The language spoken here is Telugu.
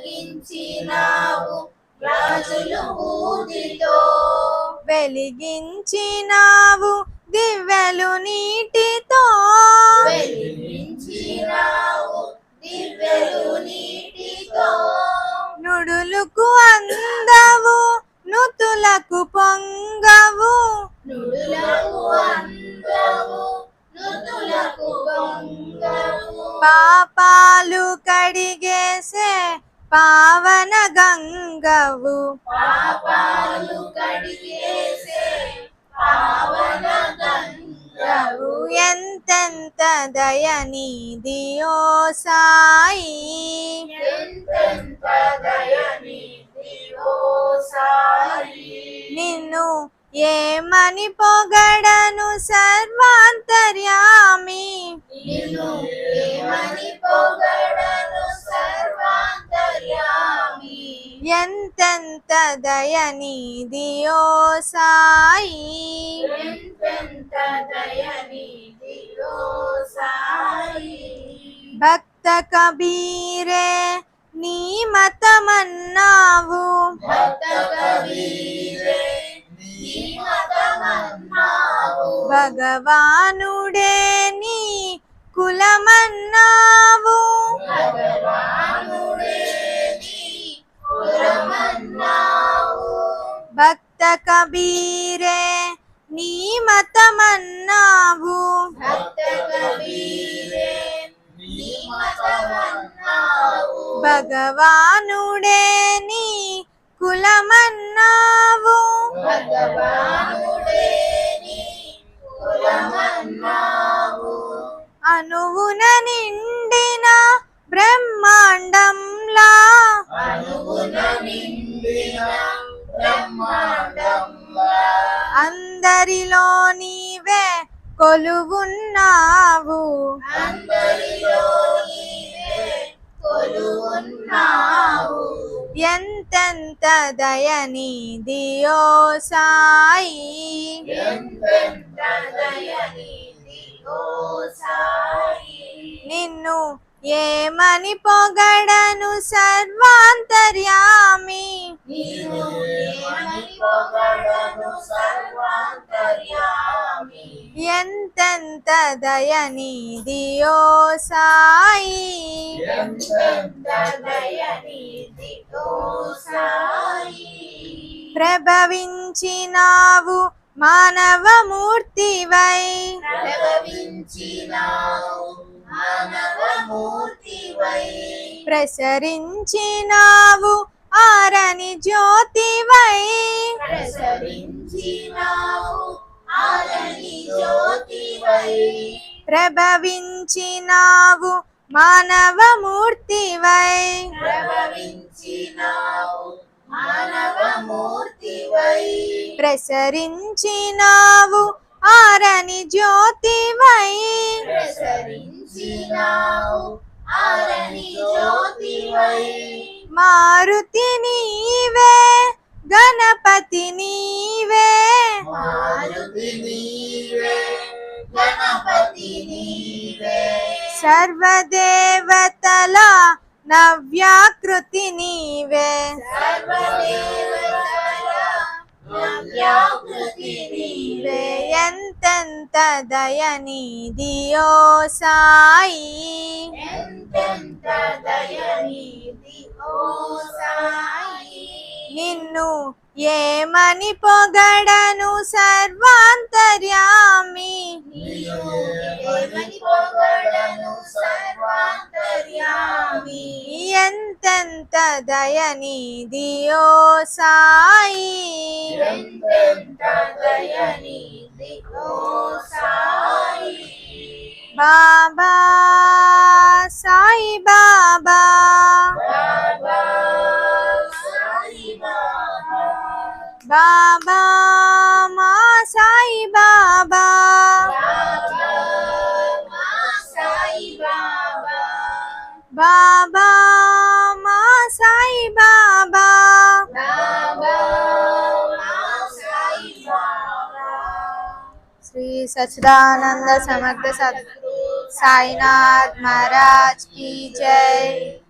వెలిగించినావు రాజులు ఊదితో. వెలిగించినావు దివ్యలు నీటితో. వెలిగించినావు దివ్యలు నీటితో. నుడులకు అందవు నుతులకు పొంగవు. నుడులకు అందవు నుతులకు గంగవు పాపాలు కడిగేసే పావన గంగవు. పాపాలు కడిగేసే పావన గంగవు. ఎంతెంత దయనీదియో సాయి. ఎంతెంత సాయి. నిన్ను ఏమని పొగడను సర్వాంతర్యామి. నిన్ను ఎంతెంత దయనీదియో సాయి సాయి భక్త కబీరే నీ మతమన్నావు. భగవానుడే నీ కులమన్నావు. భగవాను భక్త కబీరే నీ మతమన్నావు. భక్త కబీరే నీ మతమన్నావు. భగవానుడే నీ కులమన్నావు. భగవానుడే నీ కులమన్నావు. అనువున నిండిన బ్రహ్మాండంలా. నిండిన బ్రహ్మాండంలా అందరిలో నీవే కొలువున్నావు. ఎంతెంత దయనీదియో సాయి. నిన్ను ఏమని పొగడను సర్వాంతర్యామి ఎంతెంత దయనీదియో సాయి. ప్రభవించినావు మానవమూర్తివై. ప్రసరించినావు ఆరని జ్యోతివై. ప్రసరించినావు ఆరని ప్రభవించినావు మానవమూర్తివై. ప్రభవించినావు మానవమూర్తివై. ప్రసరించినావు ఆరని జ్యోతివై. ప్రసరించినావు ఆరని జ్యోతివై. మారుతి నీవే గణపతి నీవే. మారుతి సర్వదేవతల నవ్యాకృతి నీవే. ఎంతెంత దయనీదియో సాయి. ఎంతెంత దయనీది ఓ సాయి. నిన్ను ఏమని పొగడను సర్వాంతర్యామి? ఎంతెంత దయనీదియో సాయి? బాబా సాయి बाबा, मा साई बाबा। बाबा, मा साई बाबा। श्री सचिदानंद समर्थ साईनाथ महाराज की जय।